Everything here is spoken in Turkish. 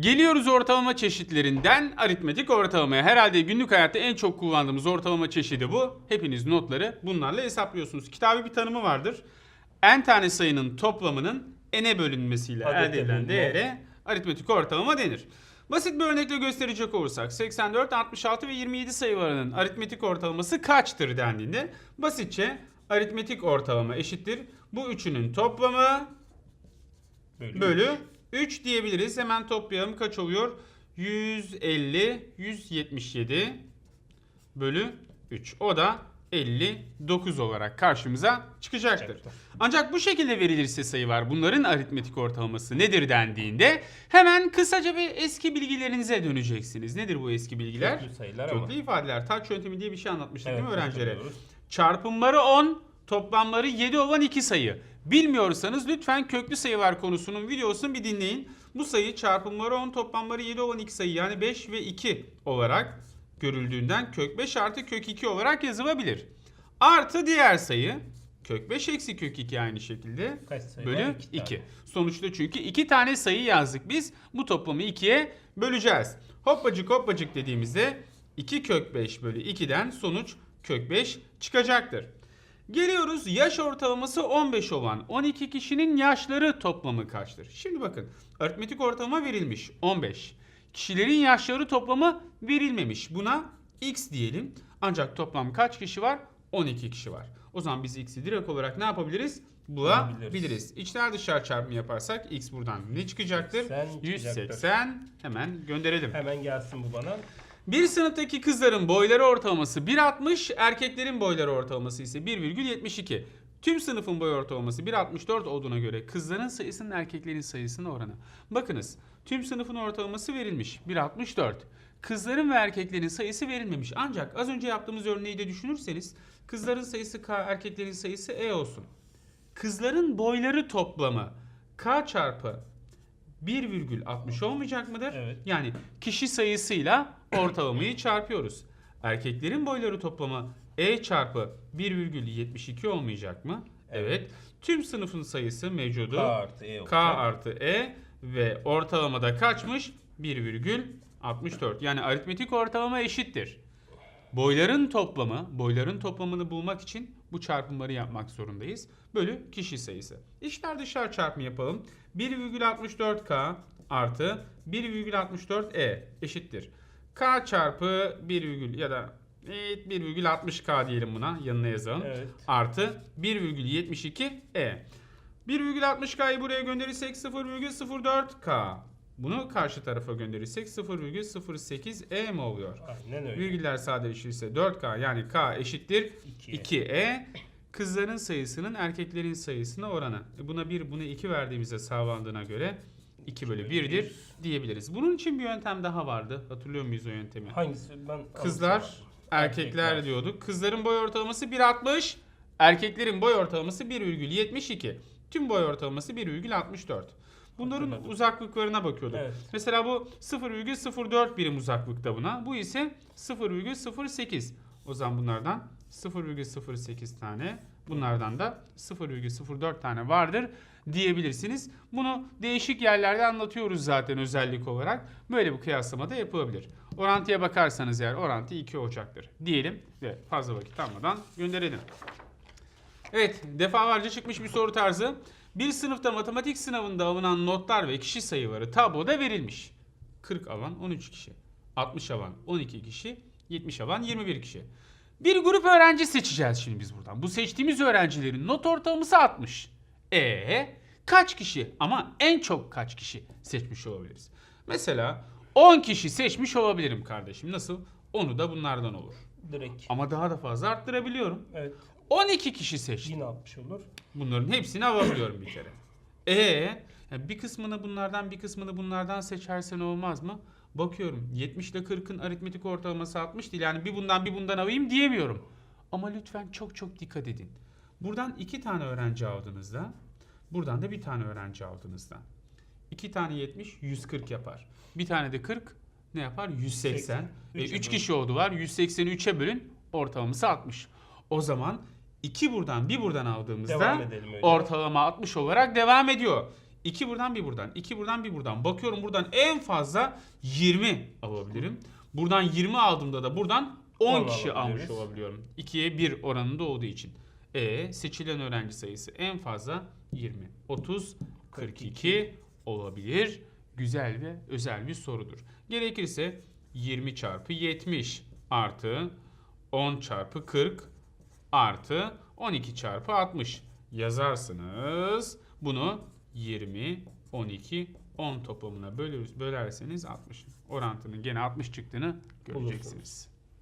Geliyoruz ortalama çeşitlerinden aritmetik ortalamaya. Herhalde günlük hayatta en çok kullandığımız ortalama çeşidi bu. Hepiniz notları bunlarla hesaplıyorsunuz. Kitabı bir tanımı vardır. n tane sayının toplamının n'e bölünmesiyle Adete elde edilen değere aritmetik ortalama denir. Basit bir örnekle gösterecek olursak 84, 66 ve 27 sayılarının aritmetik ortalaması kaçtır dendiğinde basitçe aritmetik ortalama eşittir. Bu üçünün toplamı Bölü. bölü 3 diyebiliriz. Hemen toplayalım. Kaç oluyor? 150, 177 bölü 3. O da 59 olarak karşımıza çıkacaktır. Ancak bu şekilde verilirse sayı var. Bunların aritmetik ortalaması nedir dendiğinde hemen kısaca bir eski bilgilerinize döneceksiniz. Nedir bu eski bilgiler? Köklü sayılar ama. Köklü ifadeler. Taç yöntemi diye bir şey anlatmıştık Evet, değil mi öğrencilere? Çarpımları 10, toplamları 7 olan iki sayı. Bilmiyorsanız lütfen köklü sayılar konusunun videosunu bir dinleyin. Bu sayı çarpımları 10, toplamları 7 olan iki sayı yani 5 ve 2 olarak görüldüğünden kök 5 artı kök 2 olarak yazılabilir. Artı diğer sayı kök 5 eksi kök 2 aynı şekilde Kaç sayı var? bölü tane. 2. Sonuçta çünkü iki tane sayı yazdık biz. Bu toplamı 2'ye böleceğiz. Hoppacık hoppacık dediğimizde 2 kök 5 bölü 2'den sonuç kök 5 çıkacaktır. Geliyoruz yaş ortalaması 15 olan 12 kişinin yaşları toplamı kaçtır? Şimdi bakın aritmetik ortalama verilmiş 15. Kişilerin yaşları toplamı verilmemiş. Buna x diyelim. Ancak toplam kaç kişi var? 12 kişi var. O zaman biz x'i direkt olarak ne yapabiliriz? Bulabiliriz. İçler dışarı çarpımı yaparsak x buradan ne çıkacaktır? 80 çıkacaktır. 180. Hemen gönderelim. Hemen gelsin bu bana. Bir sınıftaki kızların boyları ortalaması 1.60, erkeklerin boyları ortalaması ise 1,72. Tüm sınıfın boy ortalaması 1.64 olduğuna göre kızların sayısının erkeklerin sayısına oranı. Bakınız tüm sınıfın ortalaması verilmiş 1.64. Kızların ve erkeklerin sayısı verilmemiş. Ancak az önce yaptığımız örneği de düşünürseniz kızların sayısı K, erkeklerin sayısı E olsun. Kızların boyları toplamı K çarpı 1,60 olmayacak mıdır? Evet. Yani kişi sayısıyla ortalamayı çarpıyoruz. Erkeklerin boyları toplamı E çarpı 1,72 olmayacak mı? Evet. Tüm sınıfın sayısı mevcudu K artı E olacak. K artı E ve ortalamada kaçmış? 1,64. Yani aritmetik ortalama eşittir. Boyların toplamı, boyların toplamını bulmak için bu çarpımları yapmak zorundayız. Bölü kişi sayısı. İşler dışarı çarpımı yapalım. 1,64K artı 1,64E eşittir. K çarpı 1, virgül ya da evet, 1,60K diyelim buna yanına yazalım. Evet. Artı 1,72E. 1,60K'yı buraya gönderirsek 0,04K. Bunu karşı tarafa gönderirsek 0,08E mi oluyor? Aynen öyle. Virgüller sadeleşirse 4K yani K eşittir 2. 2E. Kızların sayısının erkeklerin sayısına oranı. E Buna 1 buna 2 verdiğimizde sağlandığına göre 2 bölü 1'dir diyebiliriz. Bunun için bir yöntem daha vardı. Hatırlıyor muyuz o yöntemi? Hangisi? Ben Kızlar, erkekler, Erkekler. diyorduk. Kızların boy ortalaması 1.60, erkeklerin boy ortalaması 1,72. Tüm boy ortalaması 1,64. Bunların Hatırladım. uzaklıklarına bakıyorduk. Evet. Mesela bu 0,04 birim uzaklıkta buna. Bu ise 0,08. O zaman bunlardan 0,08 tane, bunlardan da 0,04 tane vardır diyebilirsiniz. Bunu değişik yerlerde anlatıyoruz zaten özellik olarak. Böyle bir kıyaslama da yapılabilir. Orantıya bakarsanız eğer orantı 2 olacaktır diyelim ve fazla vakit almadan gönderelim. Evet, defalarca çıkmış bir soru tarzı. Bir sınıfta matematik sınavında alınan notlar ve kişi sayıları tabloda verilmiş. 40 alan 13 kişi, 60 alan 12 kişi, 70 alan 21 kişi. Bir grup öğrenci seçeceğiz şimdi biz buradan. Bu seçtiğimiz öğrencilerin not ortalaması 60. E kaç kişi ama en çok kaç kişi seçmiş olabiliriz? Mesela 10 kişi seçmiş olabilirim kardeşim. Nasıl? Onu da bunlardan olur. Direkt. Ama daha da fazla arttırabiliyorum. Evet. 12 kişi seçtim. Yine 60 olur. Bunların hepsini alabiliyorum bir kere. Ee, yani bir kısmını bunlardan bir kısmını bunlardan seçersen olmaz mı? Bakıyorum 70 ile 40'ın aritmetik ortalaması 60 değil. Yani bir bundan bir bundan alayım diyemiyorum. Ama lütfen çok çok dikkat edin. Buradan iki tane öğrenci aldığınızda buradan da bir tane öğrenci aldığınızda. iki tane 70 140 yapar. Bir tane de 40 ne yapar? 180. 80. E, Üçe 3 bölün. kişi oldu var. 180'i 3'e bölün. Ortalaması 60. O zaman iki buradan bir buradan aldığımızda ortalama 60 olarak devam ediyor. 2 buradan bir buradan. 2 buradan bir buradan. Bakıyorum buradan en fazla 20 alabilirim. Buradan 20 aldığımda da buradan 10 On kişi almış olabiliyorum. 2'ye 1 oranında olduğu için. E seçilen öğrenci sayısı en fazla 20. 30, 42 olabilir. Güzel ve özel bir sorudur. Gerekirse 20 çarpı 70 artı 10 çarpı 40 artı 12 çarpı 60 yazarsınız. Bunu 20, 12, 10 toplamına bölürüz, bölerseniz 60. Orantının gene 60 çıktığını göreceksiniz.